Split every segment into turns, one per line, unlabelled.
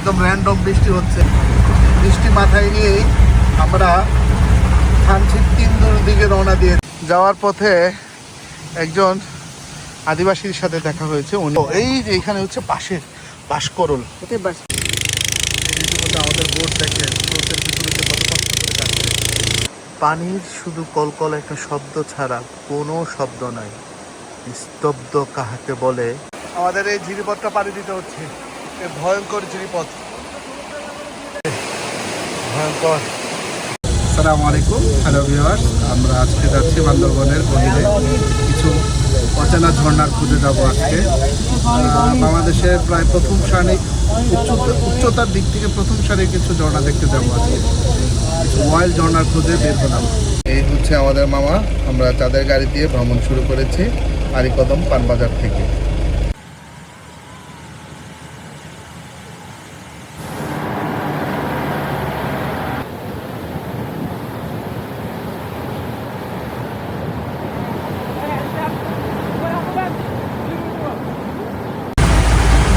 একদম র্যান্ডম বৃষ্টি হচ্ছে। বৃষ্টি মাথায় নিয়ে আমরা থানচির তিনদুর দিকে রওনা দিয়ে যাওয়ার পথে একজন আদিবাসীর সাথে দেখা হয়েছে। উনি এই যে এখানে হচ্ছে বাঁশের বাসকরল আমাদের বোট দেখে পানির শুধু কলকল একটা শব্দ ছাড়া কোনো শব্দ নাই। স্তব্ধ কাহাকে বলে? আমাদের এই ঝিরিপথটা পাড়ি দিতে হচ্ছে। ভয়ঙ্কর ঝিরিপথ ভয়ঙ্কর। আসসালামু আলাইকুম, হ্যালো ভিউয়ার্স। আমরা আজকে যাচ্ছি বান্দরবনের গভীরে কিছু অচেনা ঝর্ণার খুঁজে যাব আজকে। বাংলাদেশের প্রায় প্রথম সারি, উচ্চতা উচ্চতার দিক থেকে প্রথম সারির কিছু ঝর্ণা দেখতে যাব আজকে। কিছু ওয়াইল্ড ঝর্ণার খুঁজে বের হলাম। এই হচ্ছে আমাদের মামা। আমরা চাঁদের গাড়ি দিয়ে ভ্রমণ শুরু করেছি আরিকদম পানবাজার থেকে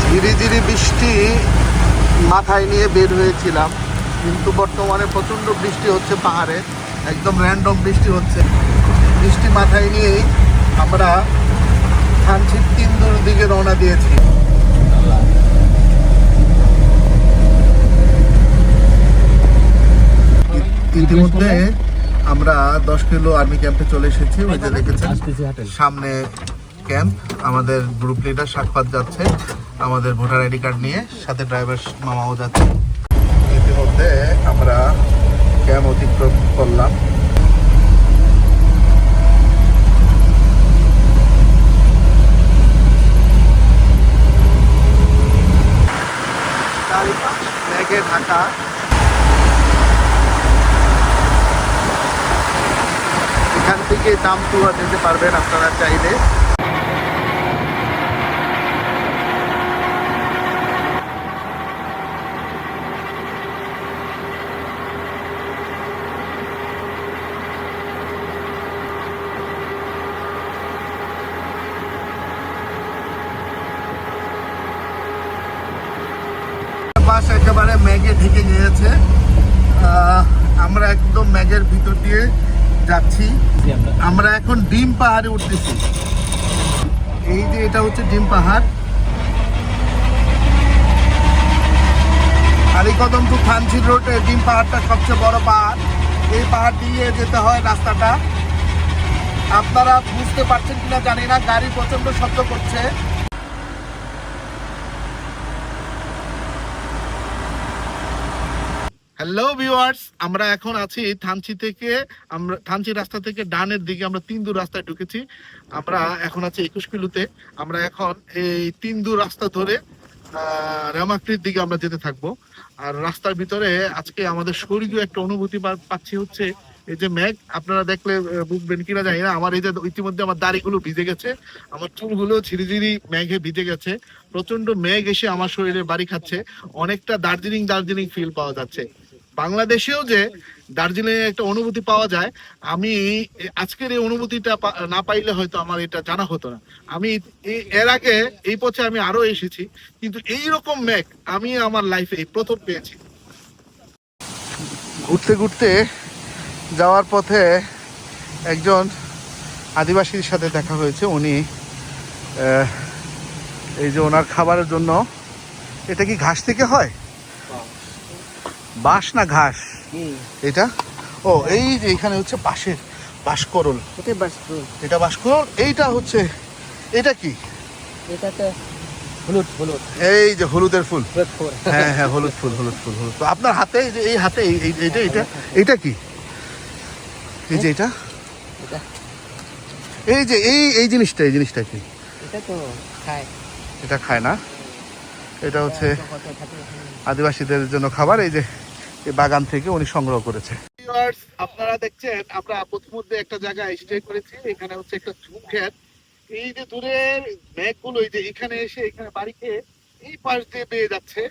ধীরে ধীরে বৃষ্টি মাথায় নিয়ে বের হয়েছিলাম, কিন্তু বর্তমানে প্রচণ্ড বৃষ্টি হচ্ছে পাহাড়ে, একদম র্যান্ডম বৃষ্টি হচ্ছে। বৃষ্টি মাথায় নিয়ে আমরা থানচির তিনদুর দিকে রওনা দিয়েছি। ইতিমধ্যে আমরা দশ কিলো আর্মি ক্যাম্পে চলে এসেছি, ওই যে দেখেছেন, সামনে ক্যাম্প, আমাদের গ্রুপ লিডার সাক্ষাৎ যাচ্ছে, আমাদের ভোটার আইডি কার্ড নিয়ে, সাথে ড্রাইভার মামাও যাচ্ছে। ইতিমধ্যে আমরা ক্যাম্প অতিক্রম করলাম। ঢাকা। এখান থেকে দামপুয়া যেতে পারবেন আপনারা চাইলে পাশ একেবারে ম্যাগে ঢেকে গিয়েছে আহ, আমরা একদম ম্যাগের ভিতর দিয়ে যাচ্ছি আমরা এখন ডিম পাহাড়ে উঠতেছি। এই যে এটা হচ্ছে ডিম পাহাড়। আলিকদম টু খানসির রোডে ডিম পাহাড়টা সবচেয়ে বড় পাহাড়। এই পাহাড় দিয়ে যেতে হয় রাস্তাটা। আপনারা বুঝতে পারছেন কিনা জানি না, গাড়ি প্রচণ্ড শব্দ করছে। হ্যালো ভিউয়ার্স আমরা এখন আছি থানচি থেকে আমরা থানচি রাস্তা থেকে ডানের দিকে আমরা তিন দূর রাস্তায় ঢুকেছি। আমরা এখন আছি একুশ কিলোতে। আমরা এখন এই তিন দূর রাস্তা ধরে আহ, দিকে আমরা যেতে থাকব। আর রাস্তার ভিতরে আজকে আমাদের স্বর্গীয় একটা অনুভূতি পাচ্ছি হচ্ছে এই যে ম্যাগ আপনারা দেখলে আহ, বুঝবেন কিনা জানি না। আমার এই যে ইতিমধ্যে আমার দাড়িগুলো ভিজে গেছে। আমার চুলগুলো ঝিরি ঝিরি মেঘে ভিজে গেছে। প্রচণ্ড মেঘ এসে আমার শরীরে বাড়ি খাচ্ছে। অনেকটা দার্জিলিং দার্জিলিং ফিল পাওয়া যাচ্ছে। বাংলাদেশেও যে দার্জিলিং একটা অনুভূতি পাওয়া যায়, আমি আজকের এই অনুভূতিটা না পাইলে হয়তো আমার এটা জানা হতো না। আমি এর আগে এই পথে আমি আরও এসেছি, কিন্তু এই রকম মেঘ আমি আমার লাইফে এই প্রথম পেয়েছি। ঘুরতে ঘুরতে যাওয়ার পথে একজন আদিবাসীর সাথে দেখা হয়েছে। উনি এই যে ওনার খাবারের জন্য, এটা কি ঘাস থেকে হয়? বাঁশ না ঘাস এটা? ও এই যে এখানে হচ্ছে বাঁশের বাঁশকরল। এটা বাঁশকরল। এইটা হচ্ছে এটা কি?
এটা তো হলুদ হলুদ।
এই যে হলুদের ফুল। হ্যাঁ হ্যাঁ হলুদ ফুল হলুদ ফুল হলুদ তো আপনার হাতে এই যে এই হাতে এই- এই- এইটা এটা এইটা কি? এই যে এটা?
এটা।
এই যে এই এই জিনিসটা এই জিনিসটা কি?
এটা তো খায়।
এটা খায় না? এটা হচ্ছে আদিবাসীদের জন্য খাবার এই যে এই বাগান থেকে উনি সংগ্রহ করেছে। আপনারা দেখছেন আমরা প্রথমধ্যে একটা জায়গায় স্টে করেছি এখানে হচ্ছে একটা ঝুম ক্ষেত এই যে দূরের মেঘগুলো এই যে এখানে এসে এখানে বাড়ি খেয়ে এই পাশ দিয়ে পেয়ে যাচ্ছে।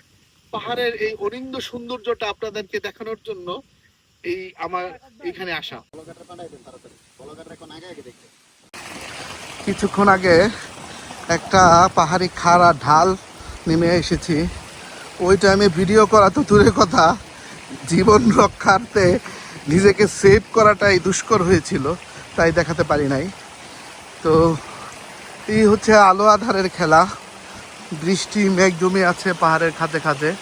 পাহাড়ের এই অরিন্দ সৌন্দর্যটা আপনাদেরকে দেখানোর জন্য এই আমার এখানে আসা। কিছুক্ষণ আগে একটা পাহাড়ি খাড়া ঢাল নেমে এসেছি। ওই টাইমে ভিডিও করা তো দূরের কথা। জীবন রক্ষার্থে নিজেকে সেভ করাটাই দুষ্কর হয়েছিল, তাই দেখাতে পারি নাই। তো, এই হচ্ছে আলো আধারের খেলা। বৃষ্টি, মেঘ জমে আছে পাহাড়ের খাতে খাতে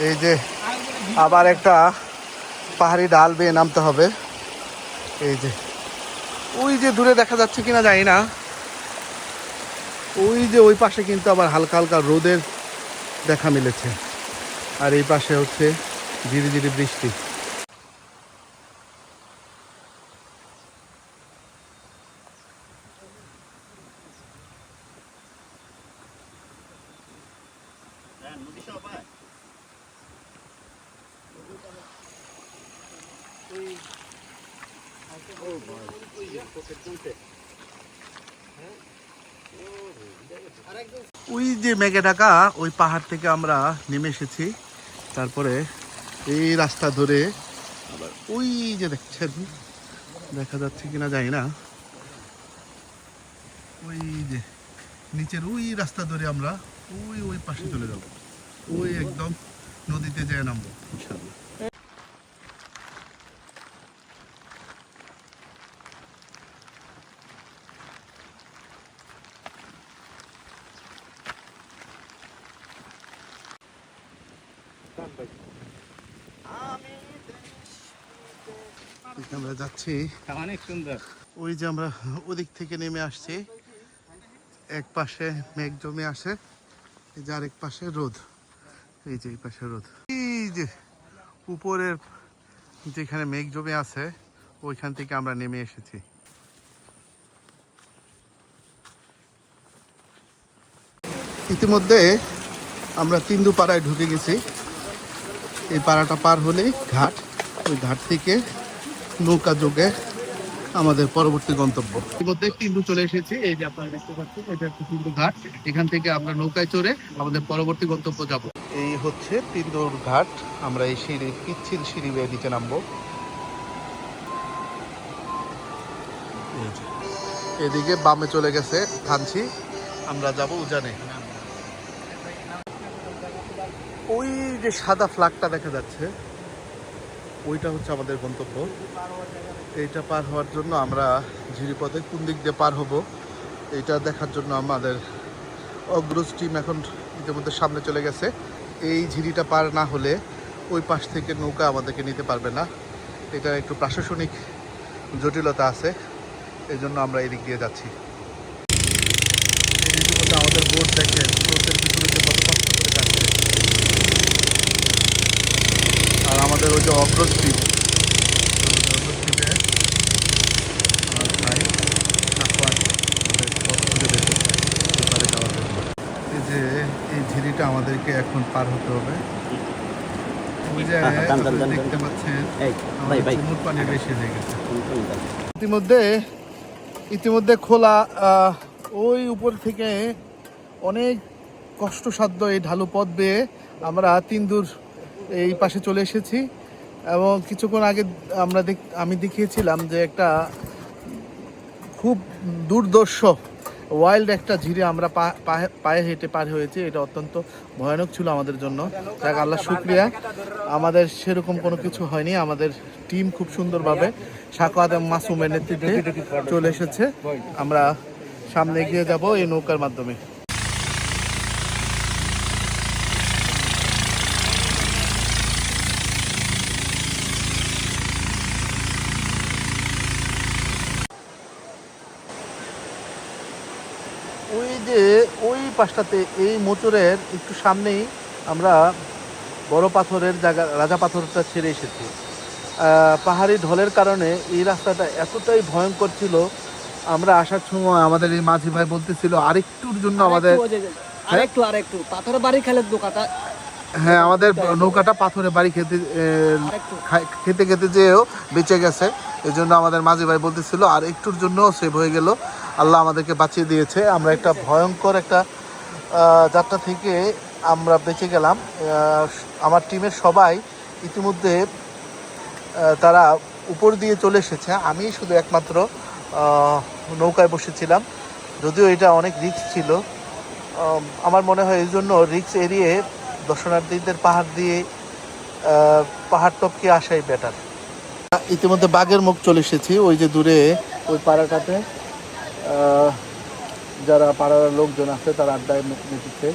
এই যে, আবার একটা পাহাড়ি ডাল বেয়ে নামতে হবে। এই যে, ওই যে দূরে দেখা যাচ্ছে কিনা জানি না। ওই যে ওই পাশে কিন্তু আবার হালকা হালকা রোদের দেখা মিলেছে। আর এই পাশে হচ্ছে ধীরে ধীরে বৃষ্টি। ওই যে মেঘে ঢাকা ওই পাহাড় থেকে আমরা নেমে এসেছি। তারপরে এই রাস্তা ধরে আবার ওই যে দেখছেন দেখা যাচ্ছে কিনা যায় না। ওই যে নিচের ওই রাস্তা ধরে আমরা ওই ওই পাশে চলে যাব। ওই একদম নদীতে যায় নামবো। ইনশাল্লাহ আমরা যাচ্ছি।
অনেক সুন্দর।
ওই যে আমরা ওদিক থেকে নেমে আসছি। এক পাশে মেঘ জমে আসে এই যে আরেক পাশে রোদ। এই যে এই পাশে রোদ। এই যে উপরের যেখানে মেঘ জমে আছে ওইখান থেকে আমরা নেমে এসেছি। ইতিমধ্যে আমরা তিন্দু পাড়ায় ঢুকে গেছি। এই পাড়াটা পার হলেই ঘাট। ওই ঘাট থেকে নৌকা যোগে আমাদের পরবর্তী গন্তব্য। ইতিমধ্যে তিন্দু চলে এই যে আপনারা দেখতে পাচ্ছেন, এটা ঘাট। এখান থেকে আমরা নৌকায় চড়ে আমাদের পরবর্তী গন্তব্য যাব। এই হচ্ছে তিন্দুর ঘাট। আমরা এই সিঁড়ি, পিচ্ছিল সিঁড়ি বেয়ে নিচে নামবো। এদিকে বামে চলে গেছে থানছি আমরা যাব উজানে। ওই যে সাদা ফ্ল্যাগটা দেখা যাচ্ছে। ওইটা হচ্ছে আমাদের গন্তব্য। এইটা পার হওয়ার জন্য আমরা ঝিরিপথে কোন দিক দিয়ে পার হব, এইটা দেখার জন্য আমাদের অগ্রজ টিম এখন ইতিমধ্যে সামনে চলে গেছে। এই ঝিরিটা পার না হলে ওই পাশ থেকে নৌকা আমাদেরকে নিতে পারবে না। এটা একটু প্রশাসনিক জটিলতা আছে এই জন্য আমরা এই দিক দিয়ে যাচ্ছি। এই আমাদের বোট দেখে স্রোতের বিপরীতে কত কষ্ট করে যাচ্ছে আর আমাদের ওই যে অগ্রজ টিম। অগ্রজ টিমে আমার ভাই সাফওয়ান খুঁজে বের করছে যাওয়ার জন্য। এই যে এই ঝিরিটা আমাদেরকে এখন পার হতে হবে।
হ্যাঁ, হ্যাঁ,
দেখতে পাচ্ছেন পানি বেশি হয়ে। গেছে। ইতিমধ্যে ইতিমধ্যে খোলা আহ, ওই উপর থেকে অনেক কষ্টসাধ্য এই ঢালু পথ বেয়ে আমরা তিন দূর এই পাশে চলে এসেছি এবং কিছুক্ষণ আগে আমরা দেখ, আমি দেখিয়েছিলাম যে একটা খুব দুর্দর্শ ওয়াইল্ড একটা ঝিরে আমরা পায়ে- হেঁটে পার হয়েছি। এটা অত্যন্ত ভয়ানক ছিল আমাদের জন্য। যাক, আল্লাহ শুক্রিয়া। আমাদের সেরকম কোনো কিছু হয়নি। আমাদের টিম খুব সুন্দরভাবে সাকাত মাসুমের নেতৃত্বে চলে এসেছে। আমরা সামনে এগিয়ে যাব এই নৌকার মাধ্যমে। ওই যে ওই পাশটাতে, এই মোচরের একটু সামনেই আমরা বড় পাথরের জায়গা, রাজা পাথরটা ছেড়ে এসেছি। পাহাড়ি ঢলের কারণে এই রাস্তাটা এতটাই ভয়ঙ্কর ছিল আমরা আসার সময় আমাদের এই মাঝি ভাই বলতেছিল আরেকটুর জন্য আমাদের
আরেকটু আরেকটু পাথর বাড়ি খেলে দোকাটা
হ্যাঁ আমাদের নৌকাটা পাথরে বাড়ি খেতে খেতে খেতে যেও বেঁচে গেছে। এই জন্য আমাদের মাঝি ভাই বলতেছিল আর একটুর জন্য সেভ হয়ে গেল। আল্লাহ আমাদেরকে বাঁচিয়ে দিয়েছে। আমরা একটা ভয়ঙ্কর একটা যাত্রা থেকে আমরা বেঁচে গেলাম। আমার টিমের সবাই ইতিমধ্যে তারা উপর দিয়ে চলে এসেছে। আমি শুধু একমাত্র নৌকায় বসেছিলাম। যদিও এটা অনেক রিক্স ছিল। আম, আমার মনে হয় এই জন্য রিস্ক এড়িয়ে দর্শনার্থীদের পাহাড় দিয়ে পাহাড় টপকে আসাই বেটার ইতিমধ্যে বাঘের মুখ চলে এসেছি ওই যে দূরে ওই পাড়াটাতে। যারা পাড়ার লোকজন আছে তারা আড্ডায় মেতেছে।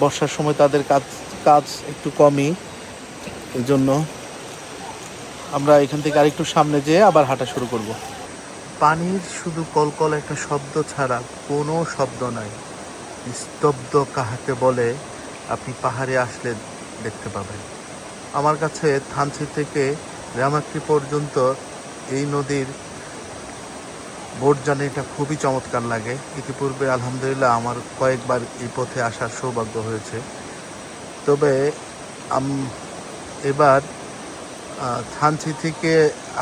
বর্ষার সময় তাদের কাজ কাজ একটু কমই এই জন্য আমরা এখান থেকে আরেকটু সামনে যেয়ে আবার হাঁটা শুরু করব। পানির শুধু কলকল একটা শব্দ ছাড়া কোনো শব্দ নাই। নিস্তব্ধ কাহাকে বলে, আপনি পাহাড়ে আসলে দেখতে পাবেন। আমার কাছে থানচি থেকে রামাক্রি পর্যন্ত এই নদীর বোট জার্নিটা খুবই চমৎকার লাগে। ইতিপূর্বে আলহামদুলিল্লাহ আমার কয়েকবার এই পথে আসার সৌভাগ্য হয়েছে। তবে এবার থানচি থেকে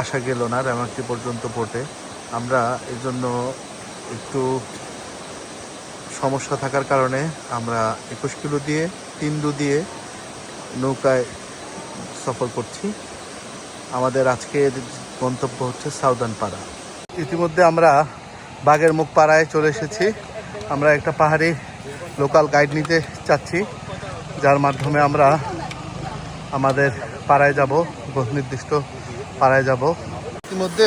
আসা গেল না রামাক্রি পর্যন্ত বোটে। আমরা এর জন্য একটু সমস্যা থাকার কারণে আমরা একুশ কিলো দিয়ে তিনদু দিয়ে নৌকায় সফর করছি। আমাদের আজকের গন্তব্য হচ্ছে সাউদান পাড়া। ইতিমধ্যে আমরা বাগের মুখ পাড়ায় চলে এসেছি। আমরা একটা পাহাড়ি লোকাল গাইড নিতে চাচ্ছি, যার মাধ্যমে আমরা আমাদের পাড়ায় যাব, নির্দিষ্ট পাড়ায় যাব। ইতিমধ্যে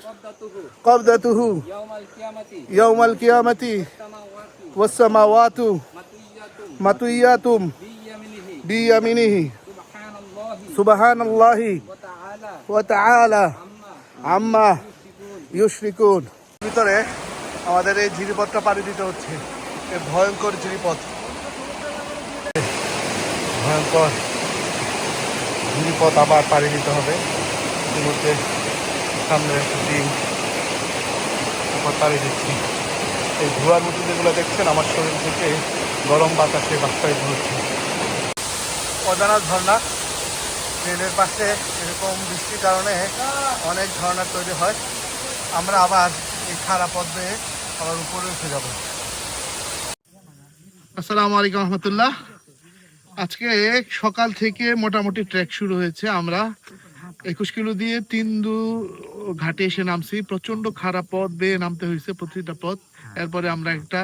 কবদাতুহু ইয়াউমাল কিয়ামাতি
ইয়াউমাল ওয়াস সামাওয়াতু
মাতুইয়াতুম বিয়ামিনিহি সুবহানাল্লাহি ওয়া তাআলা আম্মা ইউশরিকুন
ইউশরিকুন ভিতরে আমাদের এই ঝিরিপথটা পাড়ি দিতে হচ্ছে। এই ভয়ঙ্কর ঝিরিপথ ভয়ঙ্কর ঝিরিপথ আবার পাড়ি দিতে হবে। ইতিমধ্যে সামনে আবার পাড়ি দিচ্ছি। এই ধোয়ার মতো যেগুলো দেখছেন, আমার শরীর থেকে গরম বাতাসে বাষ্পায়িত হচ্ছে। অজানা ঝর্ণা ট্রেনের পাশে এরকম বৃষ্টির কারণে অনেক ঝর্ণা তৈরি হয়। আমরা আবার এই খারাপ পথ আবার উপরে উঠে যাব। আসসালামু আলাইকুম রহমতুল্লাহ। আজকে সকাল থেকে মোটামুটি ট্রেক শুরু হয়েছে। আমরা একুশ কিলো দিয়ে তিন দু ঘাটে এসে নামছি। প্রচণ্ড খারাপ পথ বেয়ে নামতে হয়েছে প্রতিটা পথ। এরপরে আমরা একটা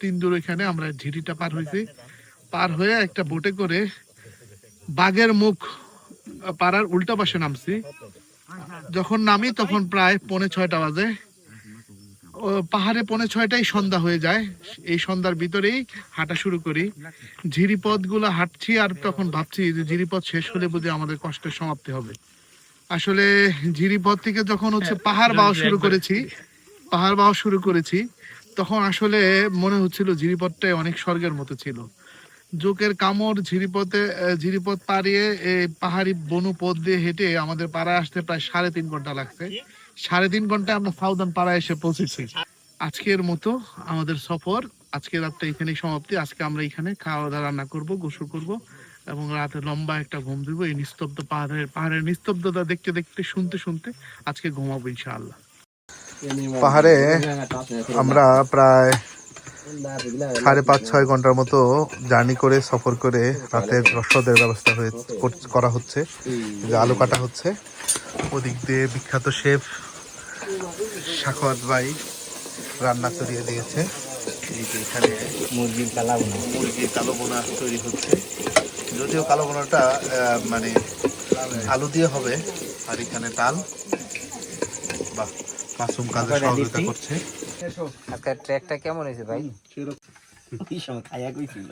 তিন দূর এখানে আমরা ঝিরিটা পার হয়েছি। পার হয়ে একটা বোটে করে বাঘের মুখ পাড়ার উল্টা পাশে নামছি। যখন নামি তখন প্রায় পৌনে ছয়টা বাজে। ও পাহাড়ে পৌনে ছয়টাই সন্ধ্যা হয়ে যায়। এই সন্ধ্যার ভিতরেই হাঁটা শুরু করি। ঝিরিপথগুলো হাঁটছি আর তখন ভাবছি যে ঝিরিপথ শেষ হলে বুঝি আমাদের কষ্টের সমাপ্তি হবে। আসলে ঝিরিপথ থেকে যখন হচ্ছে পাহাড় বাওয়া শুরু করেছি পাহাড় বাওয়া শুরু করেছি তখন আসলে মনে হচ্ছিল ঝিরিপথটাই অনেক স্বর্গের মতো ছিল। জোকের কামড় ঝিরিপথে ঝিরিপথ পাড়িয়ে এই পাহাড়ি বনু পথ দিয়ে হেঁটে আমাদের পাড়ায় আসতে প্রায় সাড়ে তিন ঘণ্টা লাগছে। সাড়ে তিন ঘন্টায় আমরা সাউদান পাড়ায় এসে পৌঁছেছি। আজকের মতো আমাদের সফর আজকের রাতটা এখানেই সমাপ্তি। আজকে আমরা এখানে খাওয়া দাওয়া রান্না করব গোসল করব। এবং রাতে লম্বা একটা ঘুম দিব, এই নিস্তব্ধ পাহাড়ের পাহাড়ের নিস্তব্ধতা দেখতে দেখতে, শুনতে শুনতে আজকে ঘুমাবো ইনশাআল্লাহ। পাহাড়ে আমরা প্রায় সাড়ে পাঁচ, ছয় ঘণ্টার মতো জার্নি করে, সফর করে রাতের রসদের ব্যবস্থা হয়ে কর- হচ্ছে আলু কাটা হচ্ছে। ওদিক দিয়ে বিখ্যাত শেফ সাখত ভাই রান্না করিয়ে দিয়েছে। এখানে
মুরগির কালাবো না
মুরগির কালো বোনা তৈরি হচ্ছে। যদিও কালো বোনাটা আহ, মানে আলু দিয়ে হবে আর এখানে তাল। বাহ মাসুম কাজে সহযোগিতা করছে।
আজকের ট্র্যাকটা কেমন হয়েছে ভাই? খাইয়া কইছিল।